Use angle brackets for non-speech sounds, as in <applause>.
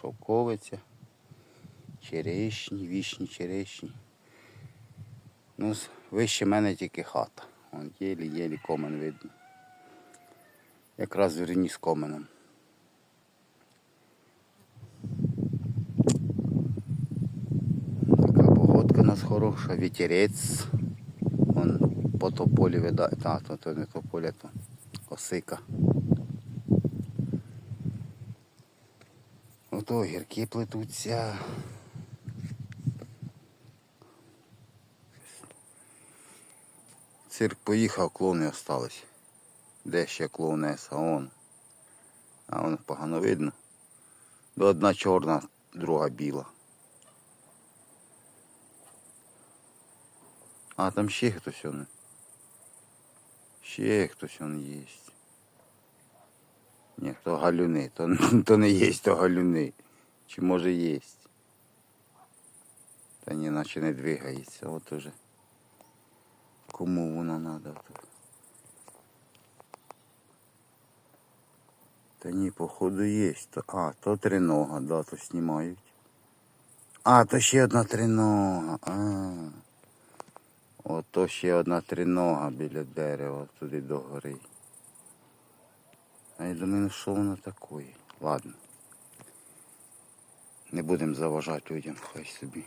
шовковиця, черешні, вічні черешні. Ну, вище мене тільки хата. Вон єлі-єлі комен видно. Якраз вірні з коменом. Така погодка у нас хороша, вітерець. Вон по тополі видає. Та, то, то не тополя, то осика. Ото гірки плетуться. Цирк поїхав, клоуни остались. Де ще клоунеса? Он. А вон погано видно. Одна чорна, друга біла. А там ще хтось он. Ще хтось он є. Ні, то галюни, то, <laughs> то не є, то галюни. Чи може є? Та ні, наче не двигається, от уже. Кому воно треба? Та ні, походу є. То, а, то тринога, да, то знімають. А, то ще одна тринога. А. Ото ще одна тринога біля дерева, туди до гори. А я думаю, ну що воно таке? Ладно. Не будемо заважати людям, хай собі.